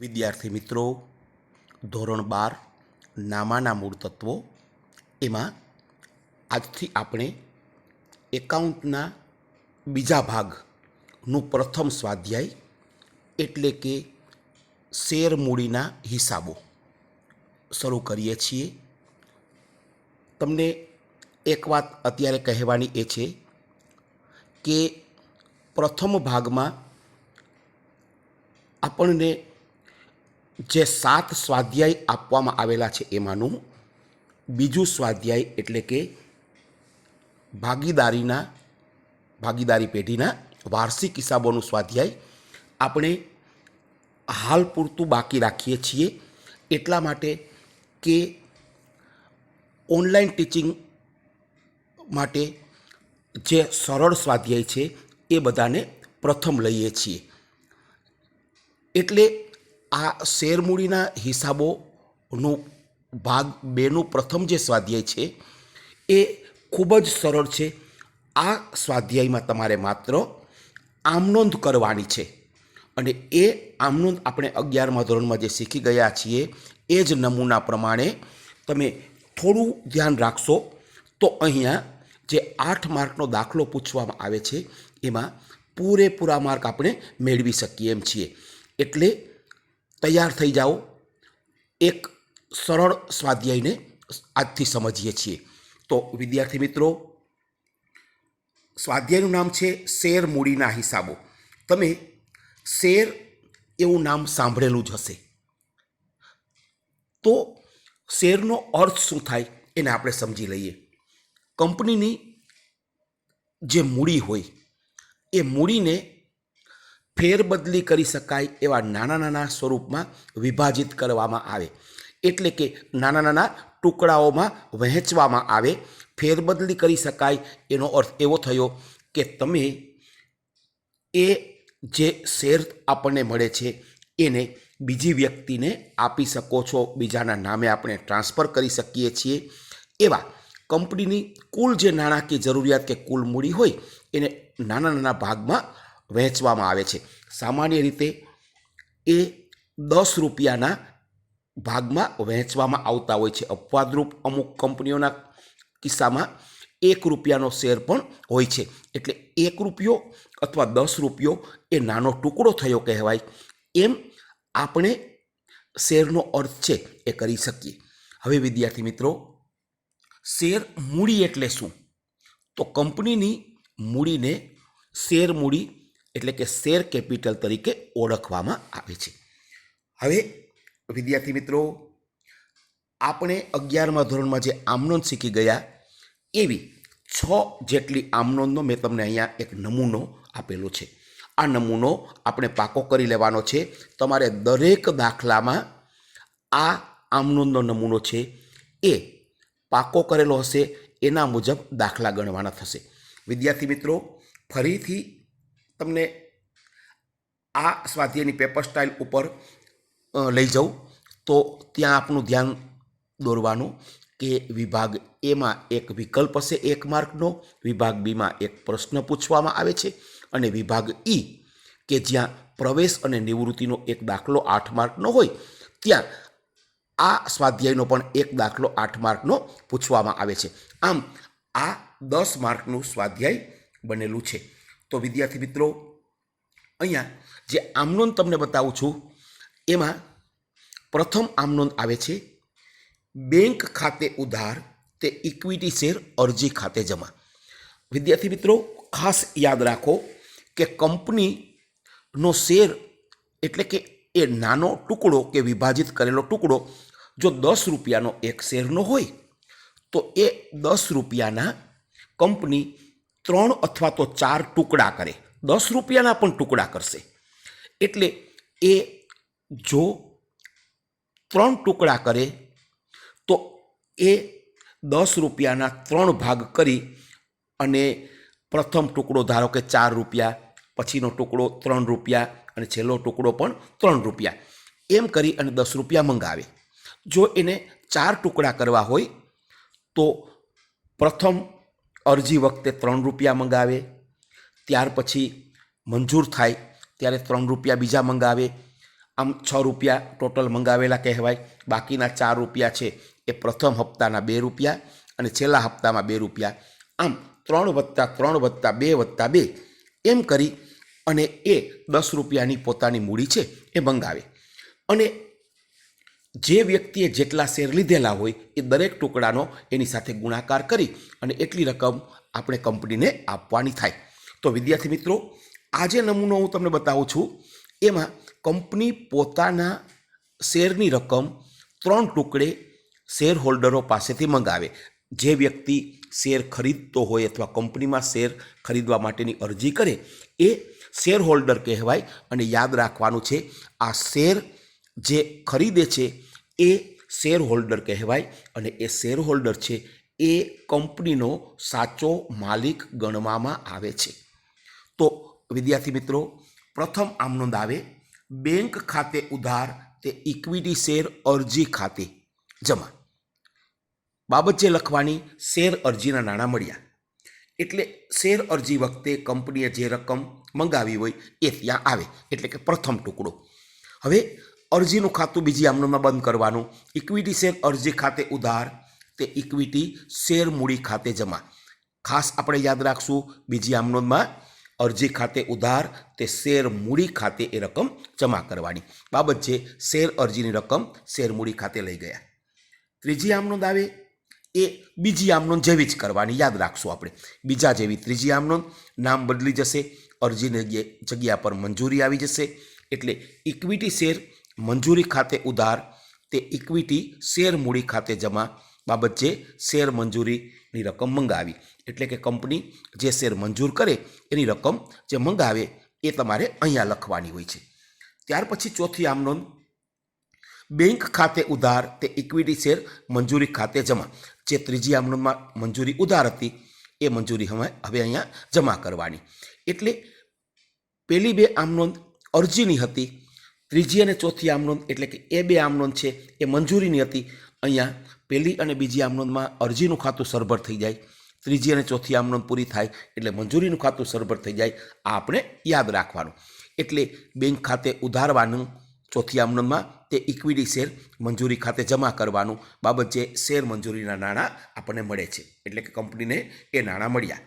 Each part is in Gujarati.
વિદ્યાર્થી મિત્રો, ધોરણ બાર, નામાના મૂળ તત્વો. એમાં આજથી આપણે એકાઉન્ટના બીજા ભાગનું પ્રથમ સ્વાધ્યાય, એટલે કે શેર મૂડીના હિસાબો, શરૂ કરીએ છીએ. તમને એક વાત અત્યારે કહેવાની એ છે કે પ્રથમ ભાગમાં આપણને જે સાત સ્વાધ્યાય આપવામાં આવેલા છે એમાંનું બીજું સ્વાધ્યાય એટલે કે ભાગીદારીના, ભાગીદારી પેઢીના વાર્ષિક હિસાબોનું સ્વાધ્યાય આપણે હાલ પૂરતું બાકી રાખીએ છીએ. એટલા માટે કે ઓનલાઈન ટીચિંગ માટે જે સરળ સ્વાધ્યાય છે એ બધાને પ્રથમ લઈએ છીએ. એટલે આ શેરમૂડીના હિસાબોનો ભાગ બેનું પ્રથમ જે સ્વાધ્યાય છે, એ ખૂબ જ સરળ છે. આ સ્વાધ્યાયમાં તમારે માત્ર આમનોંધ કરવાની છે. અને એ આમનોંધ આપણે અગિયારમા ધોરણમાં જે શીખી ગયા છીએ, એ જ નમૂના પ્રમાણે તમે થોડું ધ્યાન રાખશો, તો અહીંયા જે આઠ માર્કનો દાખલો પૂછવામાં આવે છે, એમાં પૂરેપૂરા માર્ક આપણે મેળવી શકીએ એમ છીએ. એટલે તૈયાર થઈ જાઓ. એક સરળ સ્વાધ્યાયને આજથી સમજીએ છીએ. તો વિદ્યાર્થી મિત્રો, સ્વાધ્યાયનું નામ છે શેર મૂડીના હિસાબો. તમે શેર એવું નામ સાંભળેલું જ હશે. તો શેરનો અર્થ શું થાય એને આપણે સમજી લઈએ. કંપનીની જે મૂડી હોય, એ મૂડીને ફેરબદલી કરી શકાય એવા નાના નાના સ્વરૂપમાં વિભાજિત કરવામાં આવે. એટલે કે નાના નાના ટુકડાઓમાં વહેંચવામાં આવે. ફેરબદલી કરી શકાય એનો અર્થ એવો થયો કે તમે એ જે શેર આપણને મળે છે એને બીજી વ્યક્તિને આપી શકો છો. બીજાના નામે આપણે ટ્રાન્સફર કરી શકીએ છીએ. એવા કંપનીની કુલ જે નાણાકીય જરૂરિયાત કે કુલ મૂડી હોય એને નાના નાના ભાગમાં વહેંચવામાં આવે છે. સામાન્ય રીતે એ દસ રૂપિયાના ભાગમાં વહેંચવામાં આવતા હોય છે. અપવાદરૂપ અમુક કંપનીઓના કિસ્સામાં એક રૂપિયાનો શેર પણ હોય છે. એટલે એક રૂપિયો અથવા દસ રૂપિયો એ નાનો ટુકડો થયો કહેવાય. એમ આપણે શેરનો અર્થ છે એ કરી શકીએ. હવે વિદ્યાર્થી મિત્રો, શેર મૂડી એટલે શું? તો કંપનીની મૂડીને શેર મૂડી એટલે કે શેર કેપિટલ તરીકે ઓળખવામાં આવે છે. હવે વિદ્યાર્થી મિત્રો, આપણે અગિયારમા ધોરણમાં જે આમનોંધ શીખી ગયા, એવી છ જેટલી આમનોંધનો મેં તમને અહીંયા એક નમૂનો આપેલો છે. આ નમૂનો આપણે પાકો કરી લેવાનો છે. તમારે દરેક દાખલામાં આ આમનોંધનો નમૂનો છે એ પાકો કરેલો હશે, એના મુજબ દાખલા ગણવાના થશે. વિદ્યાર્થી મિત્રો, ફરીથી તમને આ સ્વાધ્યાયની પેપર સ્ટાઇલ ઉપર લઈ જાઉં. તો ત્યાં આપનું ધ્યાન દોરવાનું કે વિભાગ એમાં એક વિકલ્પ હશે એક માર્કનો, વિભાગ બીમાં એક પ્રશ્ન પૂછવામાં આવે છે અને વિભાગ ઈ કે જ્યાં પ્રવેશ અને નિવૃત્તિનો એક દાખલો આઠ માર્કનો હોય, ત્યાં આ સ્વાધ્યાયનો પણ એક દાખલો આઠ માર્કનો પૂછવામાં આવે છે. આમ આ દસ માર્કનું સ્વાધ્યાય બનેલું છે. તો વિદ્યાર્થી મિત્રો, અહીંયા જે આમનોંધ તમને બતાવું છું, એમાં પ્રથમ આમનોંધ આવે છે, બેંક ખાતે ઉધાર, તે ઇક્વિટી શેર, અરજી ખાતે જમા. વિદ્યાર્થી મિત્રો, ખાસ યાદ રાખો કે કંપનીનો શેર એટલે કે એ નાનો ટુકડો કે વિભાજિત કરેલો ટુકડો, જો દસ રૂપિયાનો એક શેરનો હોય, તો એ દસ રૂપિયાના કંપની ત્રણ અથવા તો ચાર ટુકડા કરે. દસ રૂપિયાના પણ ટુકડા કરશે. એટલે એ જો ત્રણ ટુકડા કરે, તો એ દસ રૂપિયાના ત્રણ ભાગ કરી અને પ્રથમ ટુકડો ધારો કે ચાર રૂપિયા, પછીનો ટુકડો ત્રણ રૂપિયા અને છેલ્લો ટુકડો પણ ત્રણ રૂપિયા. એમ કરી અને દસ રૂપિયા મંગાવે. જો એને ચાર ટુકડા કરવા હોય, તો પ્રથમ અરજી વખતે ત્રણ રૂપિયા મંગાવે, ત્યાર પછી મંજૂર થાય ત્યારે ત્રણ રૂપિયા બીજા મંગાવે. આમ છ રૂપિયા ટોટલ મંગાવેલા કહેવાય. બાકીના ચાર રૂપિયા છે એ પ્રથમ હપ્તાના બે રૂપિયા અને છેલ્લા હપ્તામાં બે રૂપિયા. આમ ત્રણ વત્તા ત્રણ વત્તા બે વત્તા બે એમ કરી અને એ દસ રૂપિયાની પોતાની મૂડી છે એ મંગાવે. અને જે વ્યક્તિએ જેટલા શેર લીધેલા હોય એ દરેક ટુકડાનો એની સાથે ગુણાકાર કરી અને એટલી રકમ આપણે કંપનીને આપવાની થાય. તો વિદ્યાર્થી મિત્રો, આ જે નમૂનો હું તમને બતાવું છું, એમાં કંપની પોતાના શેરની રકમ ત્રણ ટુકડે શેર હોલ્ડરો પાસેથી મંગાવે. જે વ્યક્તિ શેર ખરીદતો હોય અથવા કંપનીમાં શેર ખરીદવા માટેની અરજી કરે, એ શેર હોલ્ડર કહેવાય અને યાદ રાખવાનું છે, આ શેર જે ખરીદે છે એ શેર હોલ્ડર કહેવાય અને એ શેર હોલ્ડર છે એ કંપનીનો સાચો માલિક ગણવામાં આવે છે. તો વિદ્યાર્થી મિત્રો, પ્રથમ આમ નોંધ આવે બેંક ખાતે ઉધાર તે ઇક્વિટી શેર અરજી ખાતે જમા. બાબત જે લખવાની, શેર અરજીના નાણાં મળ્યા. એટલે શેર અરજી વખતે કંપનીએ જે રકમ મંગાવી હોય એ ત્યાં આવે, એટલે કે પ્રથમ ટુકડો. હવે અરજીનું ખાતું બીજી આમનોમાં બંધ કરવાનું. ઇક્વિટી શેર અરજી ખાતે ઉધાર, તે ઇક્વિટી શેર મૂડી ખાતે જમા. ખાસ આપણે યાદ રાખશું, બીજી આમનોદમાં અરજી ખાતે ઉધાર, તે શેર મૂડી ખાતે એ રકમ જમા કરવાની. બાબત છે શેર અરજીની રકમ શેર મૂડી ખાતે લઈ ગયા. ત્રીજી આમનોંધ આવે, એ બીજી આમનોંધ જેવી જ કરવાની, યાદ રાખશું આપણે. બીજા જેવી ત્રીજી આમનોંધ નામ બદલી જશે, અરજીની જગ્યા પર મંજૂરી આવી જશે, એટલે ઇક્વિટી શેર મંજૂરી ખાતે ઉધાર, તે ઇક્વિટી શેર મૂડી ખાતે જમા બાબત જે શેર મંજૂરીની રકમ મંગાવી. એટલે કે કંપની જે શેર મંજૂર કરે, એની રકમ જે મંગાવે, એ તમારે અહીંયા લખવાની હોય છે. ત્યાર પછી ચોથી આમનો બેંક ખાતે ઉધાર, તે ઇક્વિટી શેર મંજૂરી ખાતે જમા. જે ત્રીજી આમનોમાં મંજૂરી ઉધાર હતી, એ મંજૂરી હવે હવે અહીંયા જમા કરવાની. એટલે પેલી બે આમનોંધ અરજીની હતી ત્રીજી અને ચોથી આમનોંધ, એટલે કે એ બે આમનોંધ છે, એ મંજૂરીની હતી. અહીંયા પહેલી અને બીજી આમનોંધમાં અરજીનું ખાતું સરભર થઈ જાય. ત્રીજી અને ચોથી આમનોંધ પૂરી થાય, એટલે મંજૂરીનું ખાતું સરભર થઈ જાય. આ આપણે યાદ રાખવાનું. એટલે બેંક ખાતે ઉધારવાનું, ચોથી આમનોંધમાં તે ઇક્વિટી શેર મંજૂરી ખાતે જમા કરવાનું, બાબત જે શેર મંજૂરીના નાણાં આપણને મળે છે. એટલે કે કંપનીને એ નાણાં મળ્યા.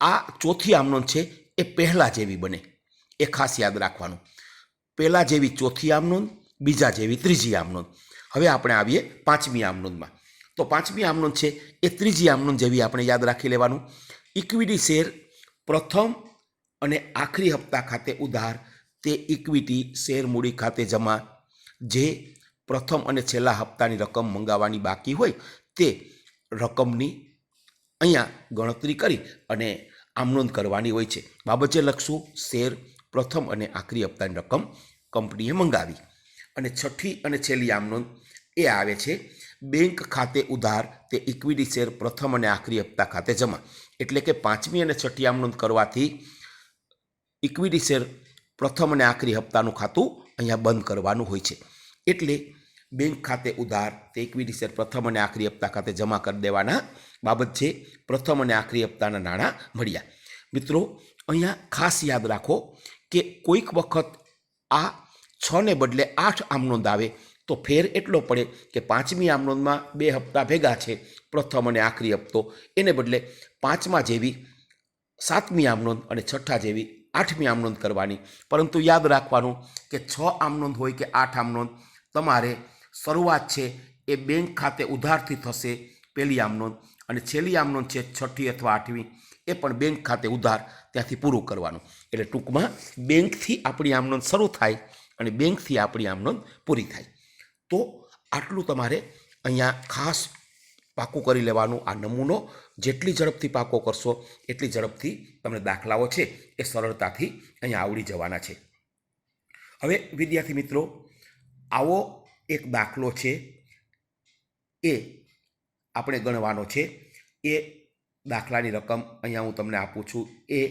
આ ચોથી આમનોંધ છે, એ પહેલાં જેવી બને. એ ખાસ યાદ રાખવાનું. પહેલાં જેવી ચોથી આમનોંધ, બીજા જેવી ત્રીજી આમનોંધ. હવે આપણે આવીએ પાંચમી આમનોંધમાં. તો પાંચમી આમનોંધ છે, એ ત્રીજી આમનોંધ જેવી આપણે યાદ રાખી લેવાનું. ઇક્વિટી શેર પ્રથમ અને આખરી હપ્તા ખાતે ઉધાર, તે ઇક્વિટી શેર મૂડી ખાતે જમા. જે પ્રથમ અને છેલ્લા હપ્તાની રકમ મંગાવવાની બાકી હોય, તે રકમની અહીંયા ગણતરી કરી અને આમનોંધ કરવાની હોય છે. બાબતે લખશું, શેર પ્રથમ અને આખરી હપ્તાની રકમ કંપનીએ મંગાવી. અને છઠ્ઠી અને છેલ્લી આમનો એ આવે છે, બેંક ખાતે ઉધાર તે ઇક્વિટી શેર પ્રથમ અને આખરી હપ્તા ખાતે જમા. એટલે કે પાંચમી અને છઠ્ઠી આમનોંધ કરવાથી ઇક્વિટી શેર પ્રથમ અને આખરી હપ્તાનું ખાતું અહીંયા બંધ કરવાનું હોય છે. એટલે બેંક ખાતે ઉધાર તે ઇક્વિટી શેર પ્રથમ અને આખરી હપ્તા ખાતે જમા કરી દેવાના બાબત છે, પ્રથમ અને આખરી હપ્તાના નાણાં મળ્યા. મિત્રો, અહીંયા ખાસ યાદ રાખો કે કોઈક વખત આ છને બદલે આઠ આમનોંદ આવે તો ફેર એટલો પડે કે પાંચમી આમનોંદમાં બે હપ્તા ભેગા છે, પ્રથમ અને આખરી હપ્તો. એને બદલે પાંચમા જેવી સાતમી આમનોંદ અને છઠ્ઠા જેવી આઠમી આમનોંદ કરવાની. પરંતુ યાદ રાખવાનું કે છ આમનોંદ હોય કે આઠ આમનોંદ તમારે શરૂઆત છે એ બેંક ખાતે ઉધારથી થશે પહેલી આમનોંદ અને છેલ્લી આમનોંદ છે છઠ્ઠી અથવા આઠમી. એ પણ બેંક ખાતે ઉધાર ત્યાંથી પૂરું કરવાનું. એટલે ટૂંકમાં બેંકથી આપણી આમનોંધ શરૂ થાય અને બેંકથી આપણી આમનોંધ પૂરી થાય. તો આટલું તમારે અહીંયા ખાસ પાકું કરી લેવાનું. આ નમૂનો જેટલી ઝડપથી પાકો કરશો, એટલી ઝડપથી તમને દાખલાઓ છે એ સરળતાથી અહીંયા આવડી જવાના છે. હવે વિદ્યાર્થી મિત્રો, આવો એક દાખલો છે. એ આપણે ગણવાનો છે. એ દાખલાની રકમ અહીંયા હું તમને આપું છું. એ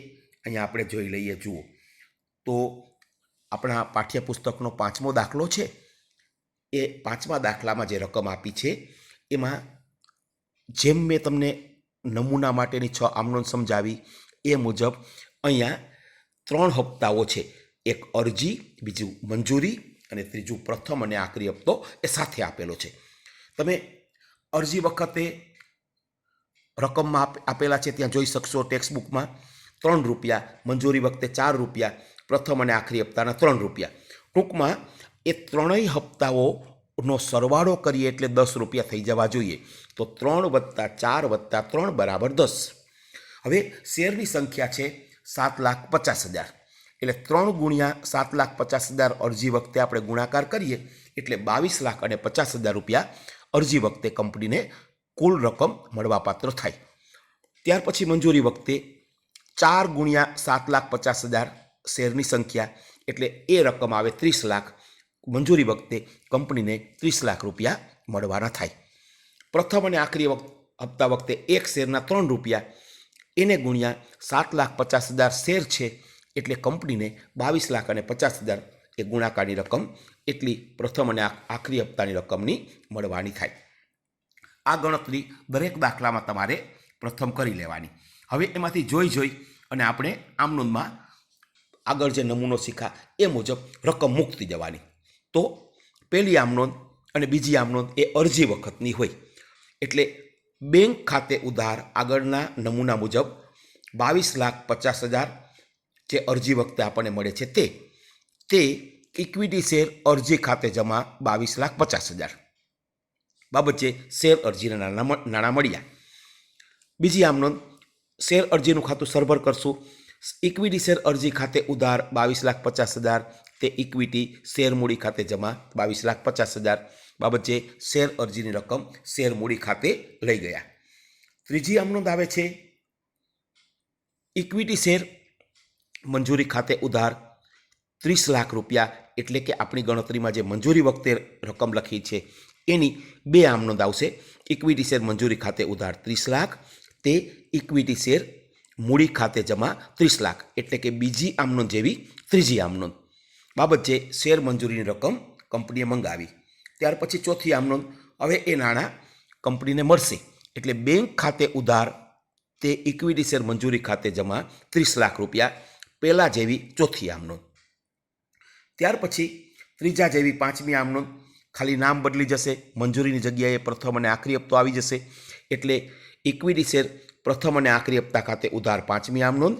અહીંયા આપણે જોઈ લઈએ, જુઓ. તો આપણા પાઠ્યપુસ્તકનો પાંચમો દાખલો છે. એ પાંચમા દાખલામાં જે રકમ આપી છે, એમાં જેમ મેં તમને નમૂના માટેની છ આમનોન સમજાવી, એ મુજબ અહીંયા ત્રણ હપ્તાઓ છે. એક અરજી, બીજું મંજૂરી અને ત્રીજું પ્રથમ અને આખરી હપ્તો એ સાથે આપેલો છે. તમે અરજી વખતે રકમમાં આપ- આપેલા છે, ત્યાં જોઈ શકશો ટેક્સ્ટ બુકમાં ત્રણ રૂપિયા, મંજૂરી વખતે ચાર રૂપિયા, પ્રથમ અને આખરી હપ્તાના ત્રણ રૂપિયા. ટૂંકમાં એ ત્રણેય હપ્તાઓનો સરવાળો કરીએ એટલે દસ રૂપિયા થઈ જવા જોઈએ. તો ત્રણ વત્તા ચાર વત્તા ત્રણ બરાબર દસ. હવે શેરની સંખ્યા છે? સાત લાખ પચાસ હજાર. એટલે ત્રણ ગુણ્યા સાત લાખ પચાસ હજાર અરજી વખતે આપણે ગુણાકાર કરીએ એટલે બાવીસ લાખ અને પચાસ હજાર રૂપિયા અરજી વખતે કંપનીને કુલ રકમ મળવાપાત્ર થાય. ત્યાર પછી મંજૂરી વખતે ચાર ગુણ્યા સાત લાખ પચાસ હજાર શેરની સંખ્યા એટલે એ રકમ આવે ત્રીસ લાખ. મંજૂરી વખતે કંપનીને ત્રીસ લાખ રૂપિયા મળવાના થાય. પ્રથમ અને આખરી વખત હપ્તા વખતે એક શેરના ત્રણ રૂપિયા. એને ગુણ્યા સાત લાખ પચાસ હજાર શેર છે એટલે કંપનીને બાવીસ લાખ અને પચાસ હજાર એ ગુણાકારની રકમ એટલી પ્રથમ અને આખરી હપ્તાની રકમની મળવાની થાય. આ ગણતરી દરેક દાખલામાં તમારે પ્રથમ કરી લેવાની. હવે એમાંથી જોઈ જોઈ અને આપણે આમનોંધમાં આગળ જે નમૂનો શીખા એ મુજબ રકમ મૂકતી જવાની. તો પહેલી આમનોંધ અને બીજી આમનોંધ એ અરજી વખતની હોય. એટલે બેંક ખાતે ઉધાર આગળના નમૂના મુજબ બાવીસ લાખ પચાસ હજાર જે અરજી વખતે આપણને મળે છે તે તે ઇક્વિટી શેર અરજી ખાતે જમા બાવીસ લાખ પચાસ હજાર. બાબત શેર અરજીના નાણાં નાણાં મળ્યા. બીજી આમ નોંધ, શેર અરજીનું ખાતું સરભર કરશું. ઇક્વિટી શેર અરજી ખાતે ઉધાર બાવીસ લાખ પચાસ હજાર, તે ઇક્વિટી શેર મૂડી ખાતે જમા બાવીસ લાખ પચાસ હજાર, બાબતે શેર અરજીની રકમ શેર મૂડી ખાતે લઈ ગયા. ત્રીજી આમ આવે છે, ઇક્વિટી શેર મંજૂરી ખાતે ઉધાર ત્રીસ લાખ રૂપિયા, એટલે કે આપણી ગણતરીમાં જે મંજૂરી વખતે રકમ લખી છે એની બે આમ નોંધ આવશે ઇક્વિટી શેર મંજૂરી ખાતે ઉધાર ત્રીસ લાખ, તે ઇક્વિટી શેર મૂડી ખાતે જમા ત્રીસ લાખ, એટલે કે બીજી આમનોંધ જેવી ત્રીજી આમનોંધ બાબત છે શેર મંજૂરીની રકમ કંપનીએ મંગાવી. ત્યાર પછી ચોથી આમનોંધ હવે એ નાણાં કંપનીને મળશે. એટલે બેંક ખાતે ઉધાર, તે ઇક્વિટી શેર મંજૂરી ખાતે જમા ત્રીસ લાખ રૂપિયા, પહેલાં જેવી ચોથી આમનોંધ ત્યાર પછી ત્રીજા જેવી પાંચમી આમ નોંધ ખાલી નામ બદલી જશે, મંજૂરીની જગ્યાએ પ્રથમ અને આખરી હપ્તો આવી જશે. એટલે ઇક્વિટી શેર પ્રથમ અને આખરી હપ્તા ખાતે ઉધાર પાંચમી આમ નોંધ,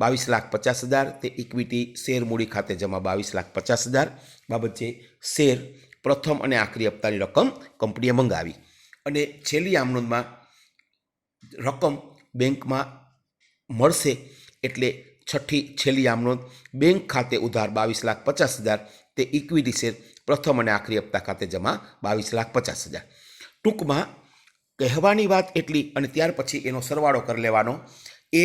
બાવીસ લાખ પચાસ હજાર. તે ઇક્વિટી શેર મૂડી ખાતે જમા બાવીસ લાખ પચાસ હજાર. બાબત શેર પ્રથમ અને આખરી હપ્તાની રકમ કંપનીએ મંગાવી. અને છેલ્લી આમનોંધમાં રકમ બેંકમાં મળશે એટલે છઠ્ઠી છેલ્લી આમનોંધ બેંક ખાતે ઉધાર બાવીસ લાખ પચાસ હજાર. તે ઇક્વિટી શેર પ્રથમ અને આખરી હપ્તા ખાતે જમા બાવીસ લાખ પચાસ હજાર. ટૂંકમાં કહેવાની વાત એટલી અને ત્યાર પછી એનો સરવાળો કરી લેવાનો. એ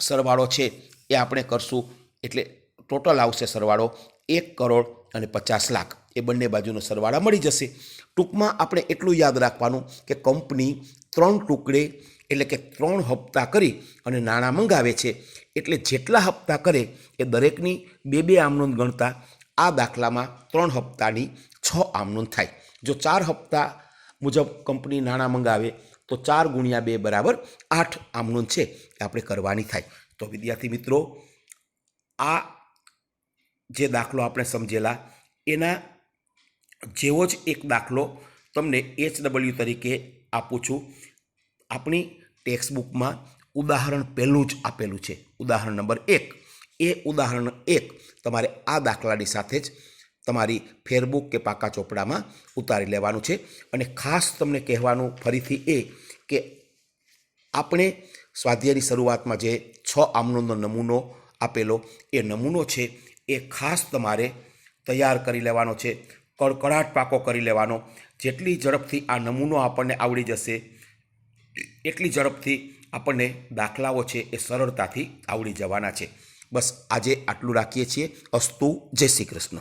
સરવાળો છે એ આપણે કરશું એટલે ટોટલ આવશે સરવાળો એક કરોડ અને પચાસ લાખ. એ બંને બાજુનો સરવાળા મળી જશે. ટૂંકમાં આપણે એટલું યાદ રાખવાનું કે કંપની ત્રણ ટુકડે એટલે કે ત્રણ હપ્તા કરી અને નાણાં મંગાવે છે. એટલે જેટલા હપ્તા કરે એ દરેકની બે બે આમનોંધ ગણતા આ દાખલામાં ત્રણ હપ્તાની છ આમનોંધ થાય જો ચાર હપ્તા મુજબ કંપની નાણાં મંગાવે, તો ચાર ગુણ્યા બે બરાબર આઠ આમનોંધ છે એ આપણે કરવાની થાય. તો વિદ્યાર્થી મિત્રો, આ જે દાખલો આપણે સમજેલા, એના જેવો જ એક દાખલો તમને એચ ડબલ્યુ તરીકે આપું છું. આપણી ટેક્સ્ટ બુકમાં ઉદાહરણ પહેલું જ આપેલું છે. ઉદાહરણ નંબર એક. એ ઉદાહરણ એક તમારે આ દાખલાની સાથે જ તમારી ફેરબુક કે પાકા ચોપડામાં ઉતારી લેવાનું છે. અને ખાસ તમને કહેવાનું ફરીથી એ કે આપણે સ્વાધ્યાયની શરૂઆતમાં જે છ આમનોનો નમૂનો આપેલો, એ નમૂનો છે એ ખાસ તમારે તૈયાર કરી લેવાનો છે, કડકડાટ પાકો કરી લેવાનો. જેટલી ઝડપથી આ નમૂનો આપણને આવડી જશે, એટલી ઝડપથી આપણને દાખલાઓ છે એ સરળતાથી આવડી જવાના છે. બસ આજે આટલું રાખીએ છીએ. અસ્તુ જય શ્રી કૃષ્ણ.